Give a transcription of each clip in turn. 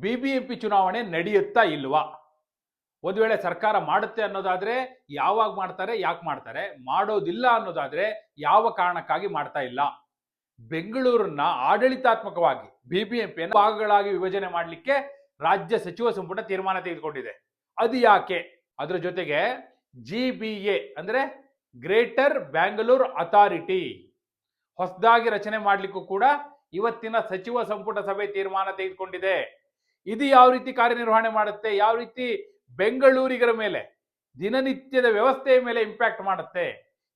B B M ಚುನಾವಣೆ ನಡೆಯುತ್ತಾ ಇಲ್ವಾ? ಒಂದು ವೇಳೆ ಸರ್ಕಾರ ಮಾಡುತ್ತೆ ಅನ್ನೋದಾದ್ರೆ ಯಾವಾಗ ಮಾಡ್ತಾರೆ, ಯಾಕೆ ಮಾಡ್ತಾರೆ? ಮಾಡೋದಿಲ್ಲ ಅನ್ನೋದಾದ್ರೆ ಯಾವ ಕಾರಣಕ್ಕಾಗಿ ಮಾಡ್ತಾ ಇಲ್ಲ? ಬೆಂಗಳೂರನ್ನ ಆಡಳಿತಾತ್ಮಕವಾಗಿ, ಬಿಬಿಎಂಪಿಯನ್ನು ಭಾಗಗಳಾಗಿ ವಿಭಜನೆ ಮಾಡಲಿಕ್ಕೆ ರಾಜ್ಯ ಸಚಿವ ಸಂಪುಟ ತೀರ್ಮಾನ ತೆಗೆದುಕೊಂಡಿದೆ. ಅದು ಯಾಕೆ? ಅದರ ಜೊತೆಗೆ ಜಿ ಬಿ ಎ ಅಂದ್ರೆ ಗ್ರೇಟರ್ ಬ್ಯಾಂಗ್ಳೂರ್ ಅಥಾರಿಟಿ ಹೊಸದಾಗಿ ರಚನೆ ಮಾಡಲಿಕ್ಕೂ ಕೂಡ ಇವತ್ತಿನ ಸಚಿವ ಸಂಪುಟ ಸಭೆ ತೀರ್ಮಾನ ತೆಗೆದುಕೊಂಡಿದೆ. ಇದು ಯಾವ ರೀತಿ ಕಾರ್ಯನಿರ್ವಹಣೆ ಮಾಡುತ್ತೆ, ಯಾವ ರೀತಿ ಬೆಂಗಳೂರಿಗರ ಮೇಲೆ, ದಿನನಿತ್ಯದ ವ್ಯವಸ್ಥೆಯ ಮೇಲೆ ಇಂಪ್ಯಾಕ್ಟ್ ಮಾಡುತ್ತೆ,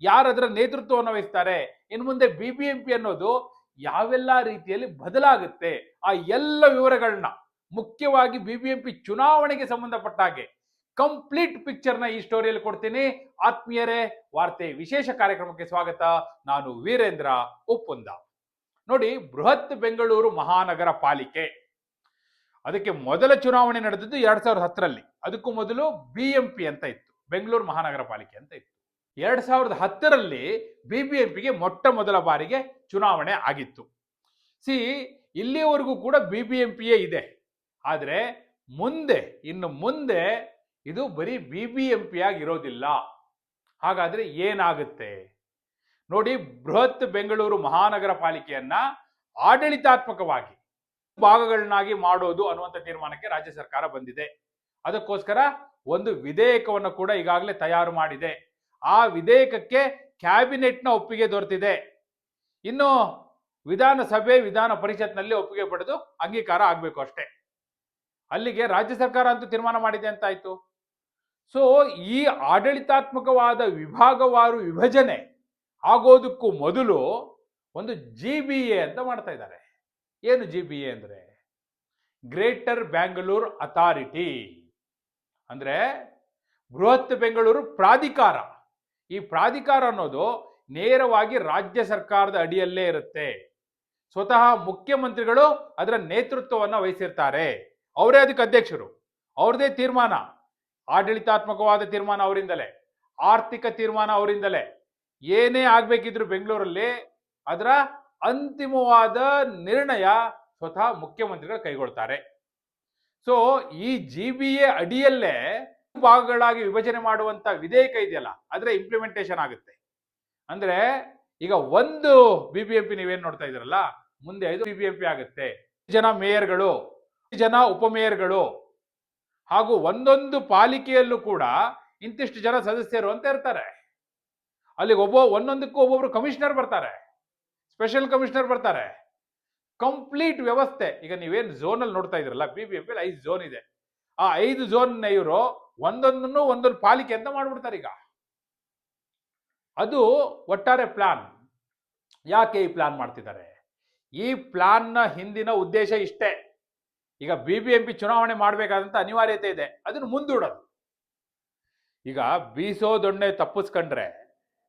ಯಾರು ಅದರ ನೇತೃತ್ವವನ್ನು ವಹಿಸ್ತಾರೆ, ಇನ್ನು ಮುಂದೆ ಬಿ ಬಿ ಎಂ ಪಿ ಅನ್ನೋದು ಯಾವೆಲ್ಲ ರೀತಿಯಲ್ಲಿ ಬದಲಾಗುತ್ತೆ, ಆ ಎಲ್ಲ ವಿವರಗಳನ್ನ ಮುಖ್ಯವಾಗಿ ಬಿ ಬಿ ಎಂ ಚುನಾವಣೆಗೆ ಸಂಬಂಧಪಟ್ಟ ಹಾಗೆ ಕಂಪ್ಲೀಟ್ ಪಿಕ್ಚರ್ನ ಈ ಸ್ಟೋರಿಯಲ್ಲಿ ಕೊಡ್ತೀನಿ. ಆತ್ಮೀಯರೇ, ವಾರ್ತೆ ವಿಶೇಷ ಕಾರ್ಯಕ್ರಮಕ್ಕೆ ಸ್ವಾಗತ. ನಾನು ವೀರೇಂದ್ರ ಉಪ್ಪುಂದ ನೋಡಿ, ಬೃಹತ್ ಬೆಂಗಳೂರು ಮಹಾನಗರ ಪಾಲಿಕೆ. ಅದಕ್ಕೆ ಮೊದಲ ಚುನಾವಣೆ ನಡೆದಿದ್ದು ಎರಡ್ ಸಾವಿರದ ಹತ್ತರಲ್ಲಿ. ಅದಕ್ಕೂ ಮೊದಲು ಬಿ ಎಂ ಪಿ ಅಂತ ಇತ್ತು. ಬೆಂಗಳೂರು ಮಹಾನಗರ ಪಾಲಿಕೆ ಅಂತ ಇತ್ತು. ಎರಡ್ ಸಾವಿರದ ಹತ್ತರಲ್ಲಿ ಬಿ ಬಿ ಎಂ ಪಿಗೆ ಮೊಟ್ಟ ಮೊದಲ ಬಾರಿಗೆ ಚುನಾವಣೆ ಆಗಿತ್ತು. ಸಿ ಇಲ್ಲಿಯವರೆಗೂ ಕೂಡ ಬಿ ಬಿ ಎಂ ಪಿಯೇ ಇದೆ. ಆದರೆ ಮುಂದೆ, ಇನ್ನು ಮುಂದೆ ಇದು ಬರೀ ಬಿ ಬಿ ಎಂ ಪಿ ಆಗಿರೋದಿಲ್ಲ. ಹಾಗಾದ್ರೆ ಏನಾಗುತ್ತೆ? ನೋಡಿ, ಬೃಹತ್ ಬೆಂಗಳೂರು ಮಹಾನಗರ ಪಾಲಿಕೆಯನ್ನ ಆಡಳಿತಾತ್ಮಕವಾಗಿ ಭಾಗಗಳನ್ನಾಗಿ ಮಾಡೋದು ಅನ್ನುವಂಥ ತೀರ್ಮಾನಕ್ಕೆ ರಾಜ್ಯ ಸರ್ಕಾರ ಬಂದಿದೆ. ಅದಕ್ಕೋಸ್ಕರ ಒಂದು ವಿಧೇಯಕವನ್ನು ಕೂಡ ಈಗಾಗಲೇ ತಯಾರು ಮಾಡಿದೆ. ಆ ವಿಧೇಯಕಕ್ಕೆ ಕ್ಯಾಬಿನೆಟ್ನ ಒಪ್ಪಿಗೆ ದೊರೆತಿದೆ. ಇನ್ನು ವಿಧಾನಸಭೆ ವಿಧಾನ ಪರಿಷತ್ನಲ್ಲಿ ಒಪ್ಪಿಗೆ ಪಡೆದು ಅಂಗೀಕಾರ ಆಗಬೇಕು ಅಷ್ಟೇ. ಅಲ್ಲಿಗೆ ರಾಜ್ಯ ಸರ್ಕಾರ ಅಂತೂ ತೀರ್ಮಾನ ಮಾಡಿದೆ ಅಂತ ಆಯ್ತು ಸೊ, ಈ ಆಡಳಿತಾತ್ಮಕವಾದ ವಿಭಾಗವಾರು ವಿಭಜನೆ ಆಗೋದಕ್ಕೂ ಮೊದಲು ಒಂದು ಜಿ ಬಿ ಎ ಅಂತ ಮಾಡ್ತಾ ಇದ್ದಾರೆ. ಏನು ಜಿ ಬಿ ಎ ಅಂದರೆ? ಗ್ರೇಟರ್ ಬ್ಯಾಂಗ್ಳೂರ್ ಅಥಾರಿಟಿ ಅಂದರೆ ಬೃಹತ್ ಬೆಂಗಳೂರು ಪ್ರಾಧಿಕಾರ. ಈ ಪ್ರಾಧಿಕಾರ ಅನ್ನೋದು ನೇರವಾಗಿ ರಾಜ್ಯ ಸರ್ಕಾರದ ಅಡಿಯಲ್ಲೇ ಇರುತ್ತೆ. ಸ್ವತಃ ಮುಖ್ಯಮಂತ್ರಿಗಳು ಅದರ ನೇತೃತ್ವವನ್ನು ವಹಿಸಿರ್ತಾರೆ. ಅವರೇ ಅದಕ್ಕೆ ಅಧ್ಯಕ್ಷರು. ಅವ್ರದೇ ತೀರ್ಮಾನ. ಆಡಳಿತಾತ್ಮಕವಾದ ತೀರ್ಮಾನ ಅವರಿಂದಲೇ. ಆರ್ಥಿಕ ತೀರ್ಮಾನ ಅವರಿಂದಲೇ. ಏನೇ ಆಗಬೇಕಿದ್ರು ಬೆಂಗಳೂರಲ್ಲಿ ಅದರ ಅಂತಿಮವಾದ ನಿರ್ಣಯ ಸ್ವತಃ ಮುಖ್ಯಮಂತ್ರಿಗಳು ಕೈಗೊಳ್ತಾರೆ. ಸೊ ಈ ಜಿ ಬಿ ಎ ಅಡಿಯಲ್ಲೇ ಭಾಗಗಳಾಗಿ ವಿಭಜನೆ ಮಾಡುವಂತ ವಿಧೇಯಕ ಇದೆಯಲ್ಲ, ಅದರ ಇಂಪ್ಲಿಮೆಂಟೇಷನ್ ಆಗುತ್ತೆ. ಅಂದ್ರೆ, ಈಗ ಒಂದು ಬಿ ಬಿ ಎಂ ಪಿ ನೀವೇನ್ ನೋಡ್ತಾ ಇದ್ರಲ್ಲ ಮುಂದೆ ಐದು ಬಿ ಬಿ ಎಂ ಪಿ ಆಗುತ್ತೆ. ಜನ ಮೇಯರ್ಗಳು ಜನ ಉಪಮೇಯರ್ಗಳು, ಹಾಗೂ ಒಂದೊಂದು ಪಾಲಿಕೆಯಲ್ಲೂ ಕೂಡ ಇಂತಿಷ್ಟು ಜನ ಸದಸ್ಯರು ಅಂತ ಇರ್ತಾರೆ. ಅಲ್ಲಿಗೆ ಒಬ್ಬ, ಒಂದೊಂದಕ್ಕೂ ಒಬ್ಬೊಬ್ರು ಕಮಿಷನರ್ ಬರ್ತಾರೆ. ಸ್ಪೆಷಲ್ ಕಮಿಷನರ್ ಬರ್ತಾರೆ. ಕಂಪ್ಲೀಟ್ ವ್ಯವಸ್ಥೆ. ಈಗ ನೀವೇನು ಝೋನಲ್ಲಿ ನೋಡ್ತಾ ಇದ್ರಲ್ಲ ಬಿ ಬಿ ಎಂ ಪಿ ಐದು ಝೋನ್ ಇದೆ. ಆ ಐದು ಝೋನ್ ಇವರು ಒಂದೊಂದನ್ನು ಒಂದೊಂದು ಪಾಲಿಕೆ ಅಂತ ಮಾಡ್ಬಿಡ್ತಾರೆ ಈಗ. ಅದು ಒಟ್ಟಾರೆ ಪ್ಲಾನ್. ಯಾಕೆ ಈ ಪ್ಲಾನ್ ಮಾಡ್ತಿದ್ದಾರೆ? ಈ ಪ್ಲಾನ್ನ ಹಿಂದಿನ ಉದ್ದೇಶ ಇಷ್ಟೇ. ಈಗ ಬಿ ಬಿ ಎಂ ಪಿ ಚುನಾವಣೆ ಮಾಡಬೇಕಾದಂತ ಅನಿವಾರ್ಯತೆ ಇದೆ. ಅದನ್ನು ಮುಂದೂಡೋದು. ಈಗ ಬೀಸೋ ದೊಣ್ಣೆ ತಪ್ಪಿಸ್ಕೊಂಡ್ರೆ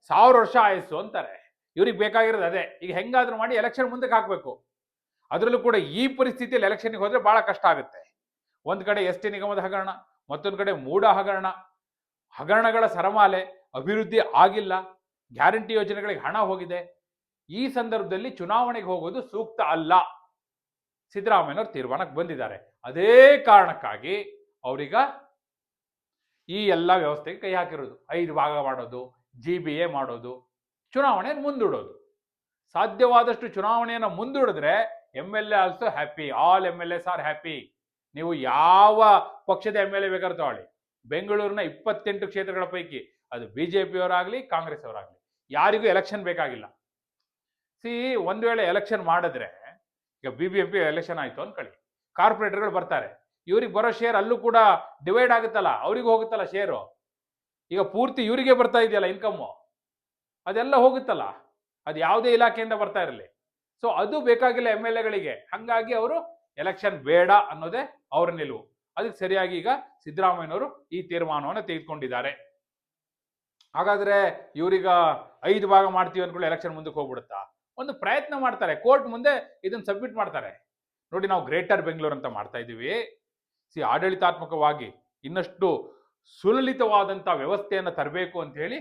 ಸಾವಿರ ವರ್ಷ ಆಯಸ್ಸು ಅಂತಾರೆ. ಇವ್ರಿಗೆ ಬೇಕಾಗಿರೋದು ಅದೇ. ಈಗ ಹೆಂಗಾದ್ರೂ ಮಾಡಿ ಎಲೆಕ್ಷನ್ ಮುಂದಕ್ಕೆ ಹಾಕಬೇಕು. ಅದರಲ್ಲೂ ಕೂಡ ಈ ಪರಿಸ್ಥಿತಿಯಲ್ಲಿ ಎಲೆಕ್ಷನ್ಗೆ ಹೋದ್ರೆ ಬಹಳ ಕಷ್ಟ ಆಗುತ್ತೆ. ಒಂದು ಕಡೆ ಎಸ್ ಟಿ ನಿಗಮದ ಹಗರಣ, ಮತ್ತೊಂದು ಕಡೆ ಮೂಡ ಹಗರಣ. ಹಗರಣಗಳ ಸರಮಾಲೆ ಅಭಿವೃದ್ಧಿ ಆಗಿಲ್ಲ. ಗ್ಯಾರಂಟಿ ಯೋಜನೆಗಳಿಗೆ ಹಣ ಹೋಗಿದೆ. ಈ ಸಂದರ್ಭದಲ್ಲಿ ಚುನಾವಣೆಗೆ ಹೋಗೋದು ಸೂಕ್ತ ಅಲ್ಲ. ಸಿದ್ದರಾಮಯ್ಯನವರು ತೀರ್ಮಾನಕ್ಕೆ ಬಂದಿದ್ದಾರೆ. ಅದೇ ಕಾರಣಕ್ಕಾಗಿ ಅವರೀಗ ಈ ಎಲ್ಲ ವ್ಯವಸ್ಥೆಗೆ ಕೈ ಹಾಕಿರೋದು. ಐದು ಭಾಗ ಮಾಡೋದು, ಜಿ ಬಿ ಎ ಮಾಡೋದು ಚುನಾವಣೆಯನ್ನು ಮುಂದೂಡೋದು. ಸಾಧ್ಯವಾದಷ್ಟು ಚುನಾವಣೆಯನ್ನು ಮುಂದೂಡಿದ್ರೆ M L A also happy all M L S are happy ನೀವು ಯಾವ ಪಕ್ಷದ ಎಂ ಎಲ್ ಎ ಬೇಕಾದ್ರೆ ತಗೊಳ್ಳಿ. ಬೆಂಗಳೂರಿನ ಇಪ್ಪತ್ತೆಂಟು ಕ್ಷೇತ್ರಗಳ ಪೈಕಿ ಅದು ಬಿ ಜೆ ಪಿಯವರಾಗಲಿ ಕಾಂಗ್ರೆಸ್ ಅವರಾಗಲಿ ಯಾರಿಗೂ ಎಲೆಕ್ಷನ್ ಬೇಕಾಗಿಲ್ಲ. ಸಿ ಒಂದು ವೇಳೆ ಎಲೆಕ್ಷನ್ ಮಾಡಿದ್ರೆ, ಈಗ B B M P election ಆಯಿತು ಅನ್ಕೊಳ್ಳಿ. ಕಾರ್ಪೊರೇಟರ್ಗಳು ಬರ್ತಾರೆ. ಇವ್ರಿಗೆ ಬರೋ ಶೇರ್ ಅಲ್ಲೂ ಕೂಡ ಡಿವೈಡ್ ಆಗುತ್ತಲ್ಲ, ಅವ್ರಿಗೆ ಹೋಗುತ್ತಲ್ಲ ಶೇರು ಈಗ ಪೂರ್ತಿ ಇವರಿಗೆ ಬರ್ತಾ ಇದೆಯಲ್ಲ ಇನ್ಕಮ್ಮು ಅದೆಲ್ಲ ಹೋಗುತ್ತಲ್ಲ. ಅದು ಯಾವುದೇ ಇಲಾಖೆಯಿಂದ ಬರ್ತಾ ಇರಲಿ. ಸೊ ಅದು ಬೇಕಾಗಿಲ್ಲ ಎಂ ಎಲ್ ಎಗಳಿಗೆ ಹಾಗಾಗಿ ಅವರು ಎಲೆಕ್ಷನ್ ಬೇಡ ಅನ್ನೋದೇ ಅವರ ನಿಲುವು. ಅದಕ್ಕೆ ಸರಿಯಾಗಿ ಈಗ ಸಿದ್ದರಾಮಯ್ಯನವರು ಈ ತೀರ್ಮಾನವನ್ನು ತೆಗೆದುಕೊಂಡಿದ್ದಾರೆ. ಹಾಗಾದ್ರೆ ಇವ್ರೀಗ ಐದು ಭಾಗ ಮಾಡ್ತೀವಿ ಅಂದ್ಕೊಳ್ಳಿ ಎಲೆಕ್ಷನ್ ಮುಂದಕ್ಕೆ ಹೋಗ್ಬಿಡುತ್ತಾ? ಒಂದು ಪ್ರಯತ್ನ ಮಾಡ್ತಾರೆ. ಕೋರ್ಟ್ ಮುಂದೆ ಇದನ್ನ ಸಬ್ಮಿಟ್ ಮಾಡ್ತಾರೆ. ನೋಡಿ, ನಾವು ಗ್ರೇಟರ್ ಬೆಂಗಳೂರು ಅಂತ ಮಾಡ್ತಾ ಇದ್ದೀವಿ. ಸಿ, ಆಡಳಿತಾತ್ಮಕವಾಗಿ ಇನ್ನಷ್ಟು ಸುಲಲಿತವಾದಂಥ ವ್ಯವಸ್ಥೆಯನ್ನು ತರಬೇಕು ಅಂತ ಹೇಳಿ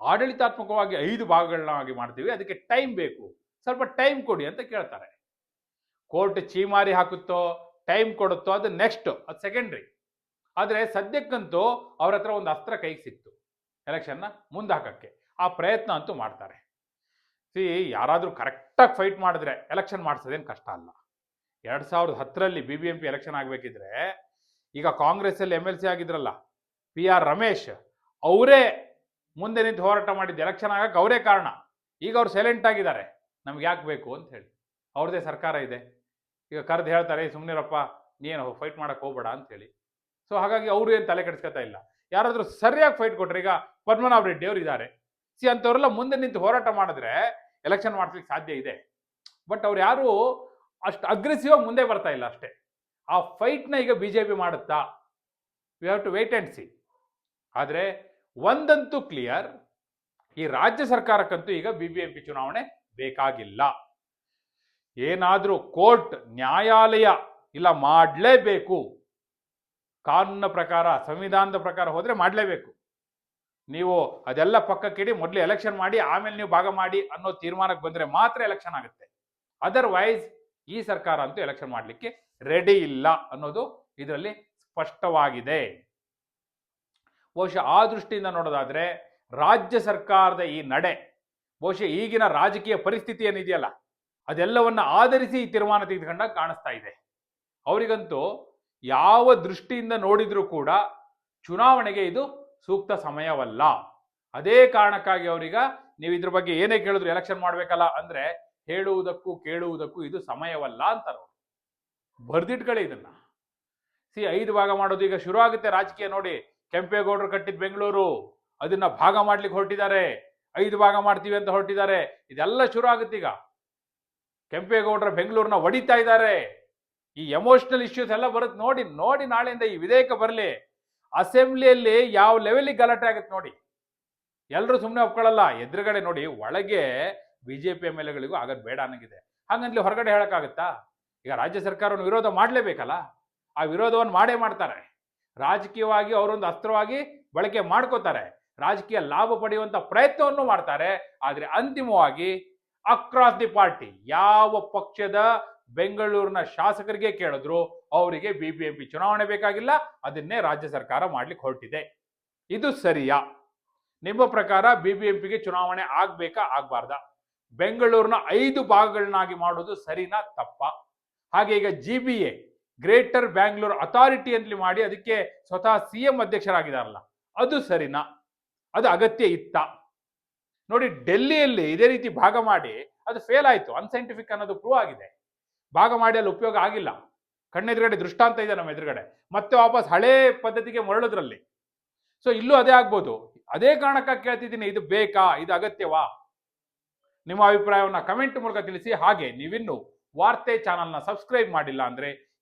ಆಡಳಿತಾತ್ಮಕವಾಗಿ ಐದು ಭಾಗಗಳನ್ನಾಗಿ ಮಾಡ್ತೀವಿ. ಅದಕ್ಕೆ ಟೈಮ್ ಬೇಕು. ಸ್ವಲ್ಪ ಟೈಮ್ ಕೊಡಿ ಅಂತ ಕೇಳ್ತಾರೆ. ಕೋರ್ಟ್ ಚೀಮಾರಿ ಹಾಕುತ್ತೋ ಟೈಮ್ ಕೊಡುತ್ತೋ, ಅದು ನೆಕ್ಸ್ಟ್ ಅದು ಸೆಕೆಂಡ್ರಿ ಆದರೆ ಸದ್ಯಕ್ಕಂತೂ ಅವ್ರ ಹತ್ರ ಒಂದು ಅಸ್ತ್ರ ಕೈಗೆ ಸಿಕ್ತು. ಎಲೆಕ್ಷನ್ನ ಮುಂದೆ ಹಾಕಕ್ಕೆ. ಆ ಪ್ರಯತ್ನ ಅಂತೂ ಮಾಡ್ತಾರೆ. ಸಿ, ಯಾರಾದರೂ ಕರೆಕ್ಟಾಗಿ ಫೈಟ್ ಮಾಡಿದ್ರೆ ಎಲೆಕ್ಷನ್ ಮಾಡಿಸೋದೇನು ಕಷ್ಟ ಅಲ್ಲ. ಎರಡು ಸಾವಿರದ ಹತ್ತರಲ್ಲಿ B B M P election ಆಗಬೇಕಿದ್ರೆ, ಈಗ ಕಾಂಗ್ರೆಸ್ಸಲ್ಲಿ ಎಂ ಎಲ್ ಸಿ ಆಗಿದ್ರಲ್ಲ ಪಿ ಆರ್ ರಮೇಶ್, ಅವರೇ ಮುಂದೆ ನಿಂತು ಹೋರಾಟ ಮಾಡಿದ್ದು ಎಲೆಕ್ಷನ್ ಆಗಕ್ಕೆ ಅವರೇ ಕಾರಣ. ಈಗ ಅವ್ರು ಸೈಲೆಂಟ್ ಆಗಿದ್ದಾರೆ. ನಮ್ಗೆ ಯಾಕೆ ಬೇಕು ಅಂತ ಹೇಳಿ. ಅವ್ರದ್ದೇ ಸರ್ಕಾರ ಇದೆ. ಈಗ ಕರೆದು ಹೇಳ್ತಾರೆ ಸುಮ್ಮನಿರಪ್ಪ ನೀನು ಫೈಟ್ ಮಾಡಕ್ಕೆ ಹೋಗ್ಬೇಡ ಅಂತ ಹೇಳಿ. ಸೊ ಹಾಗಾಗಿ ಅವರು ಏನು ತಲೆ ಕೆಡಿಸ್ಕೊತಾ ಇಲ್ಲ. ಯಾರಾದರೂ ಸರಿಯಾಗಿ ಫೈಟ್ ಕೊಟ್ರೆ ಈಗ ಪದ್ಮನಾಭ ರೆಡ್ಡಿ ಅವರು ಇದ್ದಾರೆ. ಸಿ ಅಂಥವರೆಲ್ಲ ಮುಂದೆ ನಿಂತು ಹೋರಾಟ ಮಾಡಿದ್ರೆ ಎಲೆಕ್ಷನ್ ಮಾಡಿಸ್ಲಿಕ್ಕೆ ಸಾಧ್ಯ ಇದೆ. ಬಟ್ ಅವ್ರು ಯಾರು ಅಷ್ಟು ಅಗ್ರೆಸಿವ್ ಮುಂದೆ ಬರ್ತಾ ಇಲ್ಲ ಅಷ್ಟೇ. ಆ ಫೈಟ್ನ ಈಗ ಬಿ ಜೆ ಪಿ ಮಾಡುತ್ತಾ? We have to wait and see ಆದರೆ ಒಂದಂತೂ ಕ್ಲಿಯರ್ ಈ ರಾಜ್ಯ ಸರ್ಕಾರಕ್ಕಂತೂ ಈಗ ಬಿ ಬಿ ಎಂ ಪಿ ಚುನಾವಣೆ ಬೇಕಾಗಿಲ್ಲ. ಏನಾದರೂ ಕೋರ್ಟ್, ನ್ಯಾಯಾಲಯ ಇಲ್ಲ ಮಾಡಲೇಬೇಕು. ಕಾನೂನಿನ ಪ್ರಕಾರ, ಸಂವಿಧಾನದ ಪ್ರಕಾರ ಹೋದರೆ ಮಾಡಲೇಬೇಕು. ನೀವು ಅದೆಲ್ಲ ಪಕ್ಕಕ್ಕಿಡಿ ಮೊದಲು ಎಲೆಕ್ಷನ್ ಮಾಡಿ, ಆಮೇಲೆ ನೀವು ಭಾಗ ಮಾಡಿ ಅನ್ನೋ ತೀರ್ಮಾನಕ್ಕೆ ಬಂದರೆ ಮಾತ್ರ ಎಲೆಕ್ಷನ್ ಆಗುತ್ತೆ. ಅದರ್ವೈಸ್ ಈ ಸರ್ಕಾರ ಅಂತೂ ಎಲೆಕ್ಷನ್ ಮಾಡಲಿಕ್ಕೆ ರೆಡಿ ಇಲ್ಲ ಅನ್ನೋದು ಇದರಲ್ಲಿ ಸ್ಪಷ್ಟವಾಗಿದೆ. ಬಹುಶಃ ಆ ದೃಷ್ಟಿಯಿಂದ ನೋಡೋದಾದರೆ ರಾಜ್ಯ ಸರ್ಕಾರದ ಈ ನಡೆ, ಬಹುಶಃ ಈಗಿನ ರಾಜಕೀಯ ಪರಿಸ್ಥಿತಿ ಏನಿದೆಯಲ್ಲ, ಅದೆಲ್ಲವನ್ನ ಆಧರಿಸಿ ಈ ತೀರ್ಮಾನ ತೆಗೆದುಕೊಂಡಾಗ ಕಾಣಿಸ್ತಾ ಇದೆ. ಅವರಿಗಂತೂ ಯಾವ ದೃಷ್ಟಿಯಿಂದ ನೋಡಿದರೂ ಕೂಡ ಚುನಾವಣೆಗೆ ಇದು ಸೂಕ್ತ ಸಮಯವಲ್ಲ. ಅದೇ ಕಾರಣಕ್ಕಾಗಿ ಅವರೀಗ ನೀವು ಇದ್ರ ಬಗ್ಗೆ ಏನೇ ಕೇಳಿದ್ರು ಎಲೆಕ್ಷನ್ ಮಾಡಬೇಕಲ್ಲ ಅಂದ್ರೆ ಹೇಳುವುದಕ್ಕೂ ಕೇಳುವುದಕ್ಕೂ ಇದು ಸಮಯವಲ್ಲ ಅಂತಾರೆ ಅವ್ರು. ಬರ್ದಿಟ್ಕೊಳ್ಳಿ ಇದನ್ನ. ಸಿ ಐದು ಭಾಗ ಮಾಡೋದು ಈಗ ಶುರು ಆಗುತ್ತೆ ರಾಜಕೀಯ ನೋಡಿ. ಕೆಂಪೇಗೌಡರು ಕಟ್ಟಿದ ಬೆಂಗಳೂರು, ಅದನ್ನ ಭಾಗ ಮಾಡ್ಲಿಕ್ಕೆ ಹೊರಟಿದ್ದಾರೆ. ಐದು ಭಾಗ ಮಾಡ್ತೀವಿ ಅಂತ ಹೊರಟಿದ್ದಾರೆ. ಇದೆಲ್ಲ ಶುರು ಆಗುತ್ತೆ ಈಗ. ಕೆಂಪೇಗೌಡರ ಬೆಂಗಳೂರನ್ನ ಒಡಿತಾ ಇದ್ದಾರೆ. ಈ ಎಮೋಷನಲ್ ಇಶ್ಯೂಸ್ ಎಲ್ಲ ಬರುತ್ತೆ. ನೋಡಿ ನೋಡಿ ನಾಳೆಯಿಂದ ಈ ವಿಧೇಯಕ ಬರಲಿ. ಅಸೆಂಬ್ಲಿಯಲ್ಲಿ ಯಾವ ಲೆವೆಲಿಗೆ ಗಲಾಟೆ ಆಗುತ್ತೆ ನೋಡಿ. ಎಲ್ಲರೂ ಸುಮ್ಮನೆ ಒಪ್ಕೊಳ್ಳಲ್ಲ. ಎದುರುಗಡೆ ನೋಡಿ, ಒಳಗೆ ಬಿಜೆಪಿ ಎಂ ಎಲ್ ಎಗಳಿಗೂ ಆಗದ್ ಬೇಡ ಅನ್ನಂಗಿದೆ. ಹಾಗಂದ್ಲಿ ಹೊರಗಡೆ ಹೇಳಕ್ಕಾಗತ್ತಾ? ಈಗ ರಾಜ್ಯ ಸರ್ಕಾರವನ್ನು ವಿರೋಧ ಮಾಡಲೇಬೇಕಲ್ಲ? ಆ ವಿರೋಧವನ್ನು ಮಾಡೇ ಮಾಡ್ತಾರೆ. ರಾಜಕೀಯವಾಗಿ ಅವರೊಂದು ಅಸ್ತ್ರವಾಗಿ ಬಳಕೆ ಮಾಡ್ಕೋತಾರೆ. ರಾಜಕೀಯ ಲಾಭ ಪಡೆಯುವಂತ ಪ್ರಯತ್ನವನ್ನು ಮಾಡ್ತಾರೆ. ಆದರೆ ಅಂತಿಮವಾಗಿ ಅಕ್ರಾಸ್ ದಿ ಪಾರ್ಟಿ ಯಾವ ಪಕ್ಷದ ಬೆಂಗಳೂರಿನ ಶಾಸಕರಿಗೆ ಕೇಳಿದ್ರು ಅವರಿಗೆ ಬಿಬಿಎಂಪಿ ಚುನಾವಣೆ ಬೇಕಾಗಿಲ್ಲ, ಅದನ್ನೇ ರಾಜ್ಯ ಸರ್ಕಾರ ಮಾಡ್ಲಿಕ್ಕೆ ಹೊರಟಿದೆ. ಇದು ಸರಿಯಾ? ನಿಮ್ಮ ಪ್ರಕಾರ ಬಿಬಿಎಂಪಿಗೆ ಚುನಾವಣೆ ಆಗ್ಬೇಕಾ, ಆಗ್ಬಾರ್ದ? ಬೆಂಗಳೂರಿನ ಐದು ಭಾಗಗಳನ್ನಾಗಿ ಮಾಡೋದು ಸರಿನಾ, ತಪ್ಪ? ಹಾಗೆ ಈಗ G B A greater Bangalore authority ಅಂತಲಿ ಮಾಡಿ ಅದಕ್ಕೆ ಸ್ವತಃ ಸಿ ಎಂ ಅಧ್ಯಕ್ಷರಾಗಿದ್ದಾರಲ್ಲ ಅದು ಸರಿನಾ? ಅದು ಅಗತ್ಯ ಇತ್ತ? ನೋಡಿ, ಡೆಲ್ಲಿಯಲ್ಲಿ ಇದೇ ರೀತಿ ಭಾಗ ಮಾಡಿ ಅದು ಫೇಲ್ ಆಯಿತು. ಅನ್ಸೈಂಟಿಫಿಕ್ ಅನ್ನೋದು ಪ್ರೂವ್ ಆಗಿದೆ. ಭಾಗ ಮಾಡಿ ಅಲ್ಲಿ ಉಪಯೋಗ ಆಗಿಲ್ಲ. ಕಣ್ಣೆದುರುಗಡೆ ದೃಷ್ಟಾಂತ ಇದೆ ನಮ್ಮ ಎದುರುಗಡೆ. ಮತ್ತೆ ವಾಪಸ್ ಹಳೇ ಪದ್ಧತಿಗೆ ಮರಳೋದ್ರಲ್ಲಿ. ಸೊ ಇಲ್ಲೂ ಅದೇ ಆಗ್ಬೋದು. ಅದೇ ಕಾರಣಕ್ಕೆ ಕೇಳ್ತಿದ್ದೀನಿ, ಇದು ಬೇಕಾ? ಇದು ಅಗತ್ಯವಾ? ನಿಮ್ಮ ಅಭಿಪ್ರಾಯವನ್ನು ಕಮೆಂಟ್ ಮೂಲಕ ತಿಳಿಸಿ. ಹಾಗೆ ನೀವಿನ್ನು ವಾರ್ತೆ ಚಾನಲ್ನ ಸಬ್ಸ್ಕ್ರೈಬ್ ಮಾಡಿಲ್ಲ ಅಂದ್ರೆ